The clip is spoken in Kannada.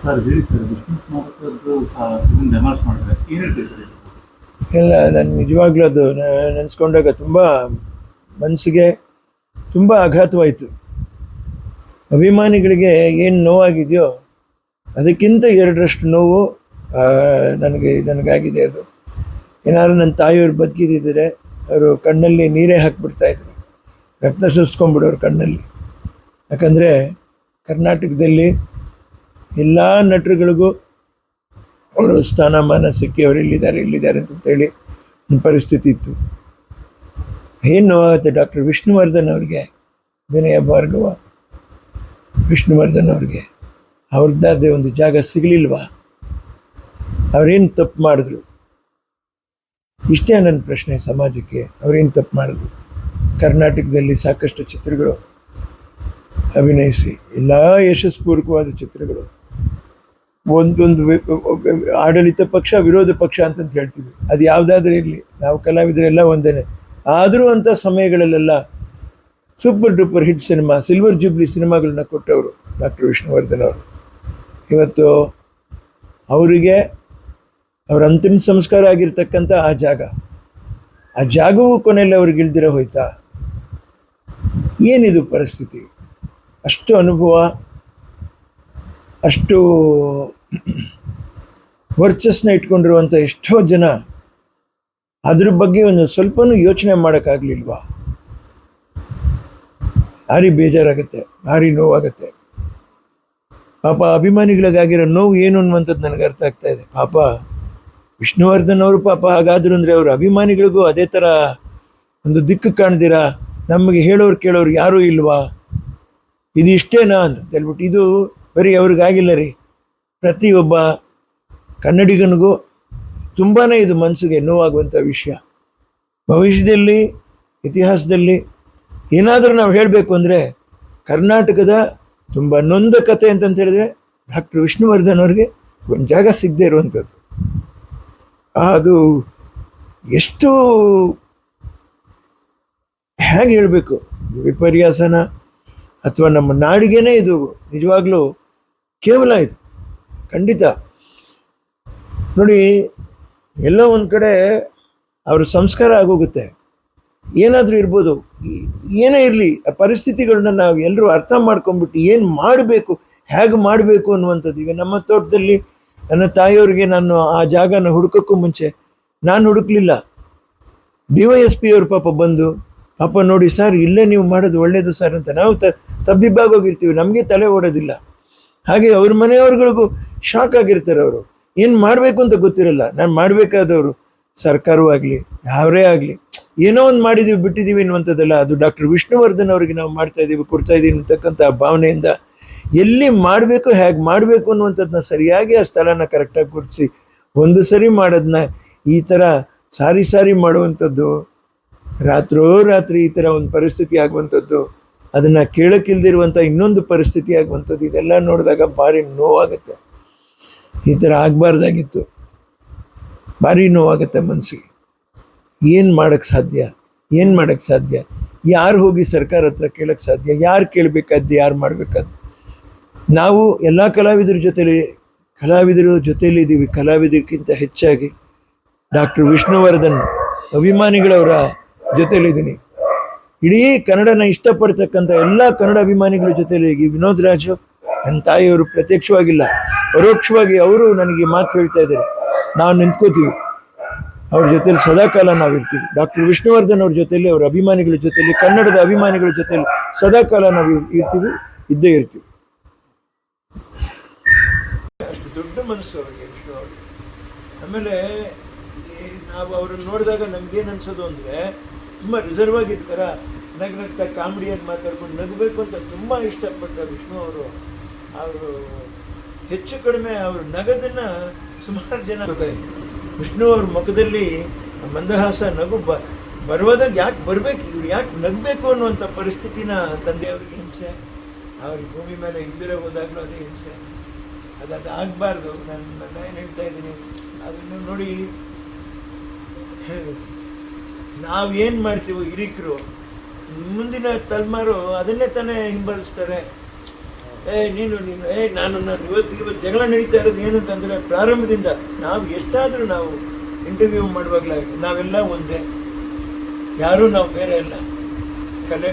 ಸರ್ ಹೇಳಿ ಸರ್ ಇದನ್ನು ಮಾಡಿದ್ರೆ ಏನು ಹೇಳ್ತೀವಿ ಸರ್ ಇಲ್ಲ, ನಾನು ನಿಜವಾಗ್ಲೂ ಅದು ನೆನೆಸ್ಕೊಂಡಾಗ ತುಂಬ ಮನಸ್ಸಿಗೆ ತುಂಬ ಆಘಾತವಾಯಿತು. ಅಭಿಮಾನಿಗಳಿಗೆ ಏನು ನೋವಾಗಿದೆಯೋ ಅದಕ್ಕಿಂತ ಎರಡರಷ್ಟು ನೋವು ನನಗೆ, ನನಗಾಗಿದೆ ಅದು. ಏನಾದ್ರು ನನ್ನ ತಾಯಿಯವ್ರು ಬದುಕಿದ್ದಿದ್ದರೆ ಅವರು ಕಣ್ಣಲ್ಲಿ ನೀರೇ ಹಾಕ್ಬಿಡ್ತಾಯಿದ್ರು ರಕ್ತ ಸುರಿಸ್ಕೊಂಡ್ಬಿಡೋರು ಕಣ್ಣಲ್ಲಿ. ಯಾಕಂದರೆ ಕರ್ನಾಟಕದಲ್ಲಿ ಎಲ್ಲ ನಟರುಗಳಿಗೂ ಅವರು ಸ್ಥಾನಮಾನ ಸಿಕ್ಕಿ ಅವರು ಇಲ್ಲಿದ್ದಾರೆ ಇಲ್ಲಿದ್ದಾರೆ ಅಂತೇಳಿ ಪರಿಸ್ಥಿತಿ ಇತ್ತು. ಏನು ನೋವಾಗುತ್ತೆ ಡಾಕ್ಟರ್ ವಿಷ್ಣುವರ್ಧನ್ ಅವ್ರಿಗೆ, ವಿನಯ ಭಾರ್ಗವ ವಿಷ್ಣುವರ್ಧನ್ ಅವ್ರಿಗೆ ಅವ್ರದ್ದಾದ ಒಂದು ಜಾಗ ಸಿಗಲಿಲ್ವಾ? ಅವರೇನು ತಪ್ಪು ಮಾಡಿದ್ರು? ಇಷ್ಟೇ ನನ್ನ ಪ್ರಶ್ನೆ ಸಮಾಜಕ್ಕೆ, ಅವ್ರೇನು ತಪ್ಪು ಮಾಡಿದ್ರು? ಕರ್ನಾಟಕದಲ್ಲಿ ಸಾಕಷ್ಟು ಚಿತ್ರಗಳು ಅಭಿನಯಿಸಿ, ಎಲ್ಲ ಯಶಸ್ಪೂರ್ವಕವಾದ ಚಿತ್ರಗಳು. ಒಂದೊಂದು ಆಡಳಿತ ಪಕ್ಷ, ವಿರೋಧ ಪಕ್ಷ ಅಂತಂತ ಹೇಳ್ತೀವಿ. ಅದು ಯಾವುದಾದ್ರೂ ಇರಲಿ. ನಾವು ಕಲಾವಿದರೆಲ್ಲ ಒಂದೇ ಆದರೂ ಅಂಥ ಸಮಯಗಳಲ್ಲೆಲ್ಲ super duper hit cinema, silver jubilee ಸಿನಿಮಾಗಳನ್ನ ಕೊಟ್ಟವರು ಡಾಕ್ಟರ್ ವಿಷ್ಣುವರ್ಧನ್ ಅವರು. ಇವತ್ತು ಅವರಿಗೆ ಅವರ ಅಂತಿಮ ಸಂಸ್ಕಾರ ಆಗಿರ್ತಕ್ಕಂಥ ಆ ಜಾಗ. ಆ ಜಾಗವೂ ಕೊನೆಯಲ್ಲಿ ಅವ್ರಿಗೆ ಇಲ್ದಿರ ಹೋಯ್ತಾ? ಏನಿದು ಪರಿಸ್ಥಿತಿ? ಅಷ್ಟು ಅನುಭವ, ಅಷ್ಟು ವರ್ಚಸ್ನ ಇಟ್ಕೊಂಡಿರುವಂಥ ಎಷ್ಟೋ ಜನ ಅದ್ರ ಬಗ್ಗೆ ಒಂದು ಸ್ವಲ್ಪನೂ ಯೋಚನೆ ಮಾಡೋಕ್ಕಾಗಲಿಲ್ವಾ? ಭಾರಿ ಬೇಜಾರಾಗುತ್ತೆ, ಭಾರಿ ನೋವಾಗುತ್ತೆ. ಪಾಪ ಅಭಿಮಾನಿಗಳಿಗಾಗಿರೋ ನೋವು ಏನು ಅನ್ನುವಂಥದ್ದು ನನಗೆ ಅರ್ಥ ಆಗ್ತಾ ಇದೆ. ಪಾಪ ವಿಷ್ಣುವರ್ಧನ್ ಅವರು ಪಾಪ ಹಾಗಾದ್ರು ಅಂದರೆ ಅವರು ಅಭಿಮಾನಿಗಳಿಗೂ ಅದೇ ಥರ ಒಂದು ದಿಕ್ಕು ಕಾಣ್ದಿರಾ? ನಮಗೆ ಹೇಳೋರು ಕೇಳೋರು ಯಾರೂ ಇಲ್ವಾ? ಇದು ಇಷ್ಟೇನಾ ಅಂತ ಹೇಳ್ಬಿಟ್ಟು ಇದು ಬರೀ ಅವ್ರಿಗಾಗಿಲ್ಲ ರೀ. ಪ್ರತಿಯೊಬ್ಬ ಕನ್ನಡಿಗನಿಗೂ ತುಂಬಾ ಇದು ಮನಸ್ಸಿಗೆ ನೋವಾಗುವಂಥ ವಿಷಯ. ಭವಿಷ್ಯದಲ್ಲಿ, ಇತಿಹಾಸದಲ್ಲಿ ಏನಾದರೂ ನಾವು ಹೇಳಬೇಕು ಅಂದರೆ ಕರ್ನಾಟಕದ ತುಂಬ ನೊಂದ ಕಥೆ ಅಂತಂತ ಹೇಳಿದ್ರೆ ಡಾಕ್ಟರ್ ವಿಷ್ಣುವರ್ಧನ್ ಅವ್ರಿಗೆ ಒಂದು ಜಾಗ ಸಿಗದೆ ಇರುವಂಥದ್ದು. ಅದು ಎಷ್ಟು ಹೇಗೆ ಹೇಳಬೇಕು? ವಿಪರ್ಯಾಸನ ಅಥವಾ ನಮ್ಮ ನಾಡಿಗೆನೇ ಇದು ನಿಜವಾಗ್ಲೂ ಕೇವಲ ಇದು. ಖಂಡಿತ. ನೋಡಿ, ಎಲ್ಲೋ ಒಂದು ಕಡೆ ಅವ್ರ ಸಂಸ್ಕಾರ ಆಗೋಗುತ್ತೆ. ಏನಾದರೂ ಇರ್ಬೋದು. ಏನೇ ಇರಲಿ, ಆ ಪರಿಸ್ಥಿತಿಗಳನ್ನ ನಾವು ಎಲ್ಲರೂ ಅರ್ಥ ಮಾಡ್ಕೊಂಡ್ಬಿಟ್ಟು ಏನು ಮಾಡಬೇಕು, ಹೇಗೆ ಮಾಡಬೇಕು ಅನ್ನುವಂಥದ್ದು. ಈಗ ನಮ್ಮ ತೋಟದಲ್ಲಿ ನನ್ನ ತಾಯಿಯವ್ರಿಗೆ ನಾನು ಆ ಜಾಗನ ಹುಡುಕೋಕ್ಕೂ ಮುಂಚೆ ನಾನು ಹುಡುಕ್ಲಿಲ್ಲ. ಡಿ ವೈ ಎಸ್ ಪಿ ಪಾಪ ಬಂದು ಪಾಪ ನೋಡಿ ಸರ್, ಇಲ್ಲೇ ನೀವು ಮಾಡೋದು ಒಳ್ಳೇದು ಸರ್ ಅಂತ ನಾವು ತ, ತಬ್ಬಿಬ್ಬಾಗೋಗಿರ್ತೀವಿ, ನಮಗೆ ತಲೆ ಓಡೋದಿಲ್ಲ. ಹಾಗೆ ಅವ್ರ ಮನೆಯವ್ರಗಳಿಗೂ ಶಾಕ್ ಆಗಿರ್ತಾರೆ ಅವರು. ಏನು ಮಾಡಬೇಕು ಅಂತ ಗೊತ್ತಿರಲ್ಲ, ನಾನು ಮಾಡಬೇಕಾದವರು, ಸರ್ಕಾರವೂ ಆಗಲಿ ಯಾರೇ ಆಗಲಿ, ಏನೋ ಒಂದು ಮಾಡಿದ್ದೀವಿ ಬಿಟ್ಟಿದ್ದೀವಿ ಅನ್ನುವಂಥದ್ದಲ್ಲ ಅದು ಡಾಕ್ಟರ್ ವಿಷ್ಣುವರ್ಧನ್ ಅವರಿಗೆ ನಾವು ಮಾಡ್ತಾ ಇದ್ದೀವಿ ಕೊಡ್ತಾ ಇದ್ದೀವಿ ಅಂತಕ್ಕಂಥ ಭಾವನೆಯಿಂದ ಎಲ್ಲಿ ಮಾಡಬೇಕು, ಹೇಗೆ ಮಾಡಬೇಕು ಅನ್ನುವಂಥದ್ದನ್ನ ಸರಿಯಾಗಿ ಆ ಸ್ಥಳನ ಕರೆಕ್ಟಾಗಿ ಗುರುತಿಸಿ, ಒಂದು ಸರಿ ಮಾಡೋದನ್ನ ಈ ಥರ ಸಾರಿ ಸಾರಿ ಮಾಡುವಂಥದ್ದು ರಾತ್ರೋ ರಾತ್ರಿ ಈ ಥರ ಒಂದು ಪರಿಸ್ಥಿತಿ ಆಗುವಂಥದ್ದು, ಅದನ್ನು ಕೇಳಕ್ಕಿಲ್ದಿರುವಂಥ ಇನ್ನೊಂದು ಪರಿಸ್ಥಿತಿ ಆಗುವಂಥದ್ದು, ಇದೆಲ್ಲ ನೋಡಿದಾಗ ಭಾರಿ ನೋವಾಗುತ್ತೆ. ಈ ಥರ ಆಗಬಾರ್ದಾಗಿತ್ತು. ಭಾರಿ ನೋವಾಗುತ್ತೆ ಮನಸ್ಸಿಗೆ ಏನು ಮಾಡೋಕ್ಕೆ ಸಾಧ್ಯ? ಏನು ಮಾಡೋಕ್ಕೆ ಸಾಧ್ಯ? ಯಾರು ಹೋಗಿ ಸರ್ಕಾರ ಹತ್ರ ಕೇಳೋಕ್ಕೆ ಸಾಧ್ಯ? ಯಾರು ಕೇಳಬೇಕಾದ್ದು? ಯಾರು ಮಾಡಬೇಕಾದ್ದು? ನಾವು ಎಲ್ಲ ಕಲಾವಿದರ ಜೊತೇಲಿ, ಕಲಾವಿದರ ಜೊತೆಲಿ ಇದ್ದೀವಿ ಕಲಾವಿದರಿಗಿಂತ ಹೆಚ್ಚಾಗಿ. ಡಾಕ್ಟರ್ ವಿಷ್ಣುವರ್ಧನ್, ಅಭಿಮಾನಿಗಳವರ ಜೊತೆಲಿದ್ದೀನಿ ಇಡೀ ಕನ್ನಡನ ಇಷ್ಟಪಡ್ತಕ್ಕಂಥ ಎಲ್ಲ ಕನ್ನಡ ಅಭಿಮಾನಿಗಳ ಜೊತೆಲಿ ಈ ವಿನೋದ್ ರಾಜು ನನ್ನ ತಾಯಿಯವರು ಪ್ರತ್ಯಕ್ಷವಾಗಿಲ್ಲ, ಪರೋಕ್ಷವಾಗಿ ಅವರು ನನಗೆ ಮಾತು ಹೇಳ್ತಾ ಇದ್ದಾರೆ. ನಾವು ನಿಂತ್ಕೋತೀವಿ. ಅವ್ರ ಜೊತೆಲಿ ಸದಾಕಾಲ ನಾವಿರ್ತೀವಿ ಡಾಕ್ಟರ್ ವಿಷ್ಣುವರ್ಧನ್ ಅವ್ರ ಜೊತೆಲಿ, ಅವ್ರ ಅಭಿಮಾನಿಗಳ ಜೊತೆಲಿ, ಕನ್ನಡದ ಅಭಿಮಾನಿಗಳ ಜೊತೆಲಿ ಸದಾಕಾಲ ನಾವು ಇರ್ತೀವಿ, ಇದ್ದೇ ಇರ್ತೀವಿ. ಅಷ್ಟು ದೊಡ್ಡ ಮನಸ್ಸು ಅವ್ರಿಗೆ ಆಮೇಲೆ ನಾವು ಅವ್ರನ್ನ ನೋಡಿದಾಗ ನಮ್ಗೇನು ಅನ್ಸೋದು ಅಂದರೆ ತುಂಬ ರಿಸರ್ವ್ ಆಗಿರ್ತಾರ ನಗ್ ನಗ್ತಾ ಕಾಮಿಡಿಯಾಗಿ ಮಾತಾಡ್ಕೊಂಡು ನಗಬೇಕು ಅಂತ ತುಂಬ ಇಷ್ಟಪಟ್ಟ ವಿಷ್ಣು ಅವರು. ಅವರು ಹೆಚ್ಚು ಕಡಿಮೆ ಅವರು ನಗದನ್ನ ಸುಮಾರು ಜನ ವಿಷ್ಣು ಅವ್ರ ಮುಖದಲ್ಲಿ ಮಂದಹಾಸ ನಗು ಬ ಬರುವಾದಾಗ ಯಾಕೆ ಬರಬೇಕು? ಇವ್ರು ಯಾಕೆ ನಗಬೇಕು ಅನ್ನುವಂಥ ಪರಿಸ್ಥಿತಿನ ತಂದೆಯವ್ರಿಗೆ ಹಿಂಸೆ. ಅವ್ರಿಗೆ ಭೂಮಿ ಮೇಲೆ ಇದ್ದಿರೋ ಹೋದಾಗಲೂ ಅದೇ ಹಿಂಸೆ. ಅದಾದ ಆಗಬಾರ್ದು ನಾನು ನಾನು ಏನು ಹೇಳ್ತಾ ಇದ್ದೀನಿ? ಅದನ್ನು ನೋಡಿ ನಾವೇನು ಮಾಡ್ತೀವೋ ಹಿರಿಕರು. ಮುಂದಿನ ತಲೆಮಾರು ಅದನ್ನೇ ತಾನೇ ಹಿಂಬಾಲಿಸ್ತಾರೆ. ಏ, ನೀನು ನೀನು, ಏ ನಾನು ನಾನು ಇವತ್ತು ಇವತ್ತು ಜಗಳ ನಡೀತಾ ಇರೋದು ಏನು ಅಂತಂದರೆ ಪ್ರಾರಂಭದಿಂದ ನಾವು ಎಷ್ಟಾದರೂ ನಾವು ಇಂಟರ್ವ್ಯೂ ಮಾಡುವಾಗಲೇ ನಾವೆಲ್ಲ ಒಂದೇ. ಯಾರೂ ನಾವು ಬೇರೆ ಅಲ್ಲ. ಕಲೆ